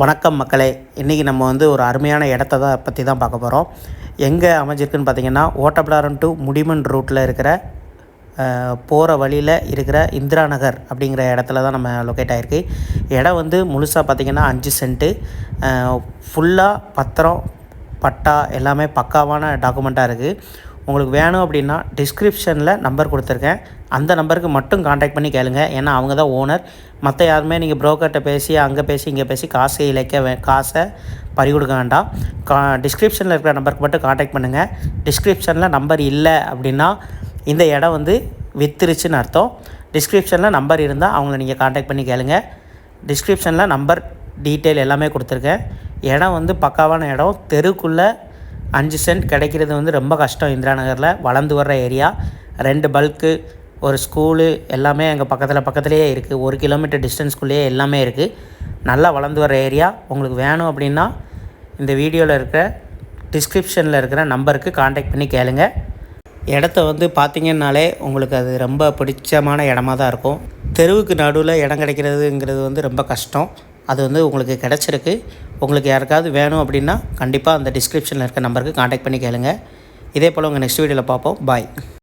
வணக்கம் மக்களே. இன்றைக்கி நம்ம வந்து ஒரு அருமையான இடத்த தான் பற்றி தான் பார்க்க போகிறோம் எங்கே அமைஞ்சிருக்குன்னு பார்த்தீங்கன்னா ஓட்டப்பிடாரம் டு முடிமன் ரூட்டில் இருக்கிற போகிற வழியில் இருக்கிற இந்திரா நகர் அப்படிங்கிற இடத்துல தான் நம்ம லொக்கேட் ஆகிருக்கு இடம் வந்து முழுசாக பார்த்திங்கன்னா அஞ்சு சென்ட்டு. ஃபுல்லாக பத்திரம் பட்டா எல்லாமே பக்காவான டாக்குமெண்ட்டாக இருக்குது உங்களுக்கு வேணும் அப்படின்னா டிஸ்கிரிப்ஷனில் நம்பர் கொடுத்துருக்கேன். அந்த நம்பருக்கு மட்டும் காண்டாக்ட் பண்ணி கேளுங்க. ஏன்னா அவங்க தான் ஓனர் மற்ற யாருமே நீங்கள் ப்ரோக்கர்கிட்ட பேசி அங்கே பேசி இங்கே பேசி காசை இழைக்க வே காசை பறி கொடுக்க வேண்டாம். கா டிஸ்கிரிப்ஷனில் இருக்கிற நம்பருக்கு மட்டும் காண்டாக்ட் பண்ணுங்கள் டிஸ்கிரிப்ஷனில் நம்பர் இல்லை அப்படின்னா இந்த இடம் வந்து வித்துருச்சுன்னு அர்த்தம். டிஸ்கிரிப்ஷனில் நம்பர் இருந்தால் அவங்கள நீங்கள் காண்டாக்ட் பண்ணி கேளுங்க. டிஸ்கிரிப்ஷனில் நம்பர் டீட்டெயில் எல்லாமே கொடுத்துருக்கேன். இடம் வந்து பக்காவான இடம். தெருக்குள்ளே அஞ்சு சென்ட் கிடைக்கிறது வந்து ரொம்ப கஷ்டம் இந்திரா நகரில். வளர்ந்து வர்ற ஏரியா. ரெண்டு பல்க்கு ஒரு ஸ்கூலு எல்லாமே எங்கள் பக்கத்தில் பக்கத்துலேயே இருக்குது ஒரு கிலோமீட்டர் டிஸ்டன்ஸ்குள்ளேயே எல்லாமே இருக்குது நல்லா வளர்ந்து வர ஏரியா. உங்களுக்கு வேணும் அப்படின்னா இந்த வீடியோவில் இருக்கிற டிஸ்கிரிப்ஷனில் இருக்கிற நம்பருக்கு காண்டாக்ட் பண்ணி கேளுங்க. இடத்த வந்து பார்த்திங்கன்னாலே உங்களுக்கு அது ரொம்ப பிடிச்சமான இடமா தான் இருக்கும். தெருவுக்கு நடுவில் இடம் கிடைக்கிறதுங்கிறது வந்து ரொம்ப கஷ்டம். அது வந்து உங்களுக்கு கிடச்சிருக்கு. உங்களுக்கு யாருக்காவது வேணும் அப்படின்னா கண்டிப்பாக அந்த டிஸ்கிரிப்ஷனில் இருக்க நம்பருக்கு காண்டாக்ட் பண்ணி கேளுங்க. இதே போல் உங்கள் நெக்ஸ்ட் வீடியோவில் பார்ப்போம். பாய்